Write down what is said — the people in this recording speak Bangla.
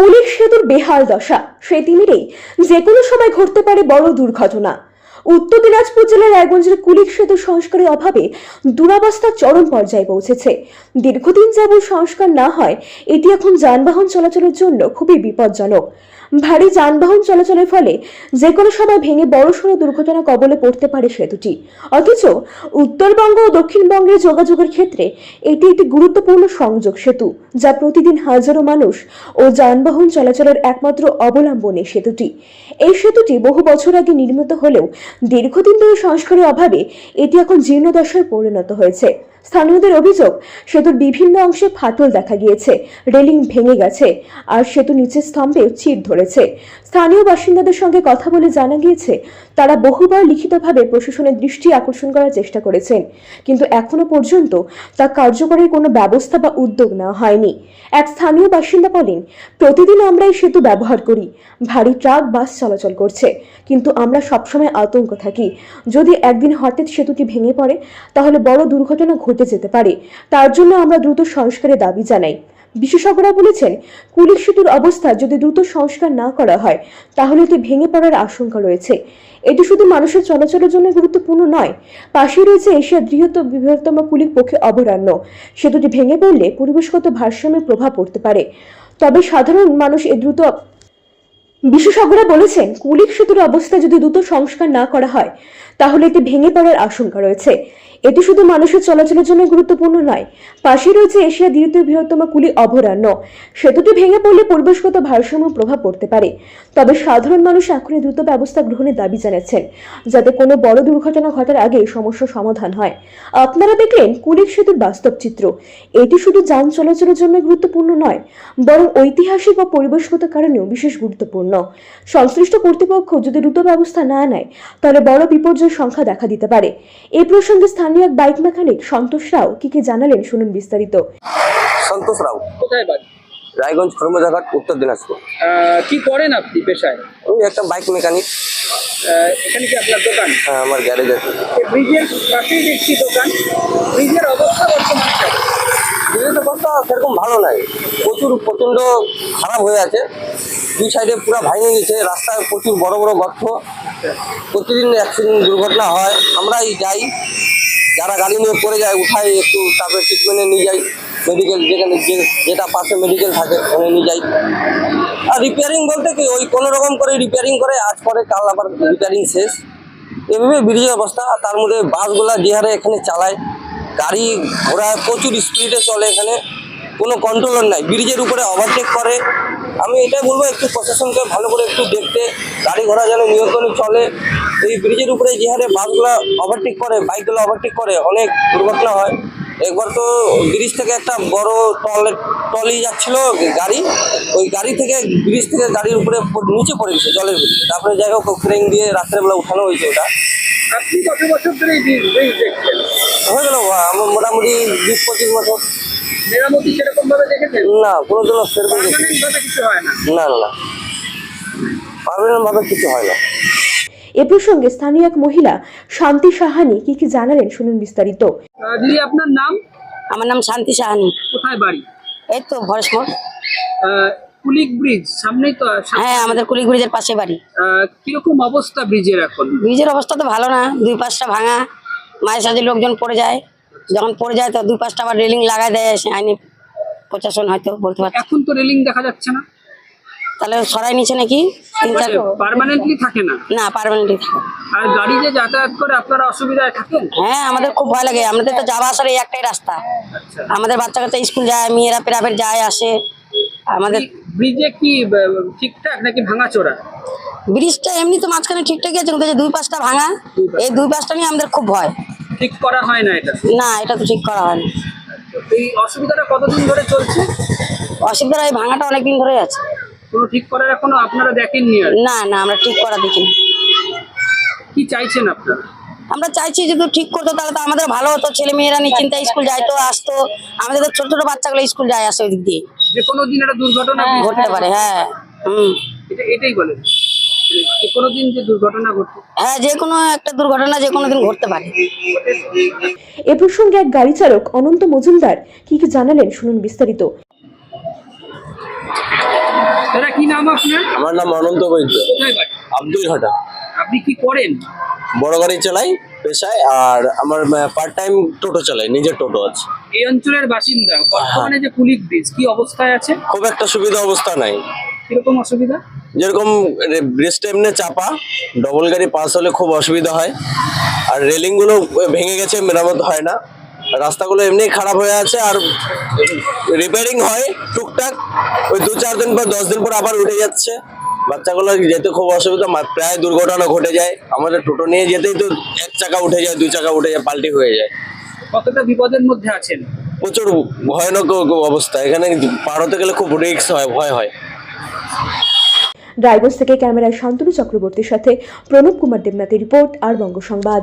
পুলিশ সেতুর বেহাল দশা, সে তিমিরেই যে কোনো সময় ঘটতে পারে বড় দুর্ঘটনা। উত্তর দিনাজপুর জেলার রায়গঞ্জের কুলিক সেতু সংস্কারের অভাবে দুরাবস্থা চরম পর্যায়ে পৌঁছেছে। দীর্ঘদিন যাবৎ সংস্কার না হয়, এটি এখন যানবাহন চলাচলের জন্য খুবই বিপজ্জনক। ভারী যানবাহন চলাচলের ফলে যে কোনো সময় ভেঙে বড়সড় দুর্ঘটনা কবলে পড়তে পারে সেতুটি অথচ উত্তরবঙ্গ ও দক্ষিণবঙ্গের যোগাযোগের ক্ষেত্রে এটি একটি গুরুত্বপূর্ণ সংযোগ সেতু, যা প্রতিদিন হাজারো মানুষ ও যানবাহন চলাচলের একমাত্র অবলম্বনে সেতুটি এই সেতুটি বহু বছর আগে নির্মিত হলেও দীর্ঘদিন ধরে সংস্কারের অভাবে এটি এখন জীর্ণদশায় পরিণত হয়েছে। স্থানীয়দের অভিযোগ, সেতুর বিভিন্ন অংশে ফাটল দেখা গিয়েছে, রেলিং ভেঙে গেছে, আর সেতু নিচের স্তম্ভে চির ধরেছে স্থানীয় বাসিন্দাদের সঙ্গে কথা বলে জানা গিয়েছে, তারা বহুবার লিখিতভাবে প্রশাসনের দৃষ্টি আকর্ষণ করার চেষ্টা করেছেন। কিন্তু এখনও পর্যন্ত তা কার্যকরের কোনো ব্যবস্থা বা উদ্যোগ নেওয়া হয়নি। এক স্থানীয় বাসিন্দা বলেন, প্রতিদিন আমরা এই সেতু ব্যবহার করি। ভারী ট্রাক, বাস চলাচল করছে। কিন্তু আমরা সবসময় আতঙ্ক থাকি। যদি একদিন হঠাৎ সেতুটি ভেঙে পড়ে, তাহলে বড় দুর্ঘটনা ঘটে যেতে পারে। তার জন্য আমরা দ্রুত সংস্কারের দাবি জানাই। বিশেষজ্ঞরা বলেছেন কুলিক সেতুর অবস্থা যদি দ্রুত সংস্কার না করা হয়, তাহলে এটি ভেঙে পড়ার আশঙ্কা রয়েছে। এটি শুধু মানুষের চলাচলের জন্য গুরুত্বপূর্ণ নয় পাশে রয়েছে এশিয়ার বৃহত্তম বৃহত্তম কুলিক পক্ষে অভয়ারণ্য সেতুটি ভেঙে পড়লে পরিবেশগত ভারসাম্যের প্রভাব পড়তে পারে। তবে সাধারণ মানুষ এ দ্রুত বিশেষজ্ঞরা বলেছেন কুলিক সেতুর অবস্থা যদি দ্রুত সংস্কার না করা হয়, তাহলে এটি ভেঙে পড়ার আশঙ্কা রয়েছে। এটি শুধু মানুষের চলাচলের জন্য গুরুত্বপূর্ণ নয় পাশে রয়েছে এশিয়া দ্বিতীয় বৃহত্তম কুলি অভয়ারণ্য। সেতুটি ভেঙে পড়লে পরিবেশগত ভারসাম্য প্রভাব পড়তে পারে। তবে সাধারণ মানুষ এখনই দ্রুত ব্যবস্থা গ্রহণের দাবি জানাচ্ছেন, যাতে কোনো বড় দুর্ঘটনা ঘটার আগে সমস্যার সমাধান হয়। আপনারা দেখলেন কুলিক সেতুর বাস্তব চিত্র। এটি শুধু যান চলাচলের জন্য গুরুত্বপূর্ণ নয়, বরং ঐতিহাসিক বা পরিবেশগত কারণেও বিশেষ গুরুত্বপূর্ণ। সংশ্লিষ্ট কর্তৃপক্ষ যদি দ্রুত ব্যবস্থা না নেয়, তাহলে বড় বিপর্যয়ের সংখ্যা দেখা দিতে পারে। এই প্রসঙ্গে স্থানীয় এক বাইক মেকানিক সন্তোষ রাও কি কি জানালেন শুনুন বিস্তারিত। সন্তোষ রাও। কোথায় বাড়ি? রায়গঞ্জ খরমজাঘাট উত্তর দিনাজপুর। কি করেন আপনি পেশায়? আমি একটা বাইক মেকানিক। এখানে কি আপনার দোকান? হ্যাঁ, আমার গ্যারেজ। আছে এই ব্রিজের পাশেই দেখছি দোকান। ব্রিজের অবস্থা বর্তমানে কেমন? দিল্লির অবস্থা সেরকম ভালো নাই। প্রচুর প্রচণ্ড খারাপ হয়ে আছে। দুই সাইডে পুরো ভেঙে গেছে। রাস্তায় প্রচুর বড় বড় গর্ত। প্রতিদিন অ্যাক্সিডেন্ট দুর্ঘটনা হয়। আমরাই যাই। যারা গাড়ি নিয়ে পড়ে যায়, উঠাই একটু তারপরে ট্রিটমেন্টে নিয়ে যাই। মেডিকেল যেখানে যে যেটা পাশে মেডিকেল থাকে, ওখানে নিয়ে যাই। আর রিপেয়ারিং বলতে কি, ওই কোনো রকম করে রিপেয়ারিং করে, আজ পরে কাল আবার রিপেয়ারিং শেষ। এভাবে ব্রিজের অবস্থা, তার মধ্যে বাসগুলা যে হারে এখানে চালায়, গাড়ি ঘোড়া প্রচুর স্পিডে চলে এখানে। কোনো কন্ট্রোলার নাই ব্রিজের উপরে ওভারটেক করে। আমি এটাই বলব একটু প্রশাসনকে ভালো করে একটু দেখতে গাড়ি ঘোড়া যেন নিয়ন্ত্রণে চলে। এই ব্রিজের উপরে যে হারে বাসগুলো ওভারটেক করে বাইকগুলো ওভারটেক করে অনেক দুর্ঘটনা হয়। একবার তো ব্রিজ থেকে একটা বড় টলে টলি যাচ্ছিল গাড়ি ওই গাড়ি থেকে ব্রিজ থেকে গাড়ির উপরে নিচে পড়ে গেছে জলের ভিতরে। তারপরে যাই হোক ক্রেন দিয়ে রাত্রেবেলা উঠানো হয়েছে ওটা। আপনি কত বছর ধরে হয়ে গেল আমার মোটামুটি বিশ পঁচিশ বছর। মেরামতি সেরকম ভাবে দেখেছেন? না কোনো দিনও সেরকম দেখি পার্মানেন্ট ভাবে কিছু হয় না। না না না। পারমানেন্ট ভাবে কিছু হয় না। এ প্রসঙ্গে স্থানীয় এক মহিলা শান্তি সাহানি কি কি জানালেন শুনুন বিস্তারিত। দিদি আপনার নাম? আমার নাম শান্তি সাহানি। কোথায় বাড়ি? এই তো ভরসমোর আহ, কুলিক ব্রিজ সামনেই তো হ্যাঁ আমাদের কুড়ি ব্রিজের পাশে বাড়ি। আহ, কীরকম অবস্থা ব্রিজের এখন? ব্রিজের অবস্থা তো ভালো না দুই পাশটা ভাঙা মাঝে সাঝে লোকজন পড়ে যায়। যখন পড়ে যায় তো দুই পাশটা আবার রেলিং লাগাই দেয় সে আইনি প্রশাসন হয়তো বলতে পারছে। এখন তো রেলিং দেখা যাচ্ছে না। তাহলে সরাই নিচ্ছে নাকি? পার্মানেন্টলি থাকে না? না পারমানেন্টলি থাকে। আর গাড়ি যে যাতায়াত করে আপনারা অসুবিধায় থাকেন? হ্যাঁ আমাদের খুব ভয় লাগে। আমাদের তো যাওয়া আসার এই একটাই রাস্তা। আমাদের বাচ্চা কাচ্চা স্কুল যায় মেয়েরা যায় আসে। আমাদের ব্রিজে কি ঠিকঠাক নাকি ভাঙাচোরা? ব্রিজটা এমনি তো মাঝখানে ঠিকঠাকই আছে দুই পাশটা ভাঙা এই দুই পাশটা নিয়ে আমাদের খুব ভয়। ঠিক করা হয় না এটা? না এটা তো ঠিক করা হয়নি। এই অসুবিধাটা কতদিন ধরে চলছে? অসুবিধা এই ভাঙাটা অনেকদিন ধরে আছে। কোনো ঠিক করার এখনও আপনারা দেখেননি আর? না না আমরা ঠিক করা দেখিনি। কি চাইছেন আপনারা? আমরা চাইছি যদি ঠিক করতো তাহলে তো আমাদের ভালো হতো। ছেলে মেয়েরা নিশ্চিন্তায় স্কুল যাইতো আসতো। আমাদের ছোট ছোট বাচ্চাগুলো স্কুল যায় আসে ওই দিক দিয়ে। যে কোনো দিন একটা দুর্ঘটনা ঘটতে পারে হ্যাঁ হুম। এটা এটাই বলেন। যে কোনো দিন যে দুর্ঘটনা ঘটে। হ্যাঁ যে কোনো একটা দুর্ঘটনা যে কোনো দিন ঘটতে পারে। এ প্রসঙ্গে এক গাড়ি চালক অনন্ত মজুমদার কি কি জানালেন শুনুন বিস্তারিত। দাদা কি নাম আপনার? আমার নাম অনন্ত বৈদ্য। কোথায় বাড়ি? আব্দুল ঘাটা আপনি কি করেন? বড় গাড়ি চালাই পেশায় আর আমার পার্ট টাইম টোটো চালাই নিজের টোটো আছে। এই অঞ্চলের বাসিন্দা বর্তমানে যে কুলিক ব্রিজ কি অবস্থায় আছে? খুব একটা সুবিধা অবস্থা নাই। কীরকম অসুবিধা? যেরকম ব্রিজটা এমনি চাপা ডবল গাড়ি পাস হলে খুব অসুবিধা হয়। আর রেলিংগুলো ভেঙে গেছে মেরামত হয় না। রাস্তাগুলো এমনি খারাপ হয়ে আছে আর রিপেয়ারিং হয় টুকটাক। ওই দু চার দিন পর দশ দিন পর আবার উঠে যাচ্ছে। বাচ্চাগুলো যেতে খুব অসুবিধা প্রায় দুর্ঘটনা ঘটে যায়। আমাদের টোটো নিয়ে যেতেই তো এক চাকা উঠে যায় দুই চাকা উঠে যায় পাল্টি হয়ে যায়। কতটা বিপদের মধ্যে আছেন? প্রচুর ভয়ানক অবস্থা। এখানে পার হতে গেলে খুব রিস্ক হয় ভয় হয়। রায়গঞ্জ থেকে ক্যামেরায় শান্তনু চক্রবর্তীর সাথে প্রণব কুমার দেবনাথের রিপোর্ট আর বঙ্গ সংবাদ।